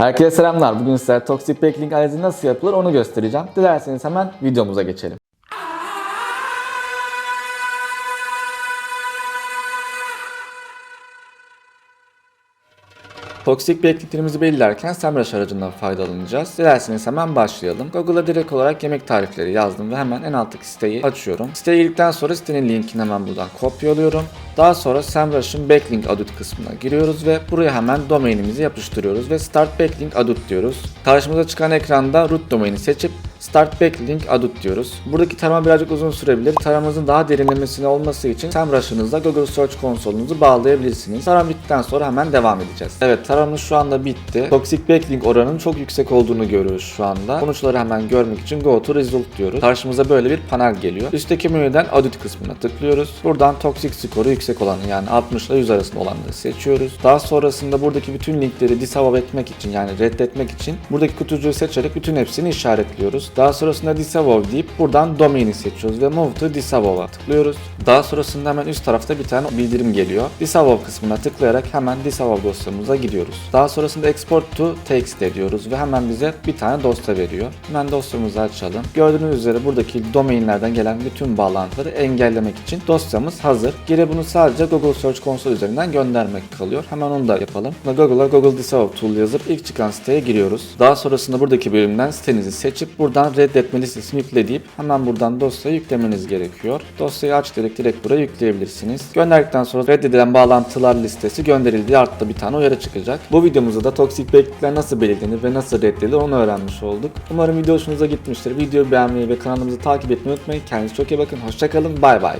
Herkese selamlar. Bugün size Toxic Backlink analizi nasıl yapılır onu göstereceğim. Dilerseniz hemen videomuza geçelim. Toksik backlinklerimizi belirlerken SEMrush aracından faydalanacağız. Dilerseniz hemen başlayalım. Google'a direkt olarak yemek tarifleri yazdım ve hemen en alttaki siteyi açıyorum. Siteye girdikten sonra sitenin linkini hemen buradan kopyalıyorum. Daha sonra SEMrush'ın backlink adut kısmına giriyoruz ve buraya hemen domainimizi yapıştırıyoruz ve start backlink adut diyoruz. Karşımıza çıkan ekranda root domaini seçip Start Backlink Adut diyoruz. Buradaki tarama birazcık uzun sürebilir. Taramanızın daha derinlemesine olması için SEMrush'ınızla Google Search konsolunuzu bağlayabilirsiniz. Tarama bittikten sonra hemen devam edeceğiz. Evet taramamız şu anda bitti. Toxic Backlink oranının çok yüksek olduğunu görüyoruz şu anda. Sonuçları hemen görmek için Go to Result diyoruz. Karşımıza böyle bir panel geliyor. Üstteki menüden Audit kısmına tıklıyoruz. Buradan Toxic skoru yüksek olanı yani 60 ile 100 arasında olanları seçiyoruz. Daha sonrasında buradaki bütün linkleri disavow etmek için yani reddetmek için buradaki kutucuğu seçerek bütün hepsini işaretliyoruz. Daha sonrasında disavow deyip buradan domaini seçiyoruz ve move to disavow'a tıklıyoruz. Daha sonrasında hemen üst tarafta bir tane bildirim geliyor. Disavow kısmına tıklayarak hemen disavow dosyamıza gidiyoruz. Daha sonrasında export to text ediyoruz ve hemen bize bir tane dosya veriyor. Hemen dosyamızı açalım. Gördüğünüz üzere buradaki domainlerden gelen bütün bağlantıları engellemek için dosyamız hazır. Geri bunu sadece Google Search Console üzerinden göndermek kalıyor. Hemen onu da yapalım. Google'a Google Disavow Tool yazıp ilk çıkan siteye giriyoruz. Daha sonrasında buradaki bölümden sitenizi seçip buradan reddetme listesini yükle deyip hemen buradan dosyayı yüklemeniz gerekiyor. Dosyayı aç direkt direkt buraya yükleyebilirsiniz. Gönderdikten sonra reddedilen bağlantılar listesi gönderildiği altta bir tane uyarı çıkacak. Bu videomuzda da toksik backlinkler nasıl belirlenir ve nasıl reddedilir onu öğrenmiş olduk. Umarım video hoşunuza gitmiştir. Videoyu beğenmeyi ve kanalımızı takip etmeyi unutmayın. Kendinize çok iyi bakın. Hoşçakalın. Bay bay.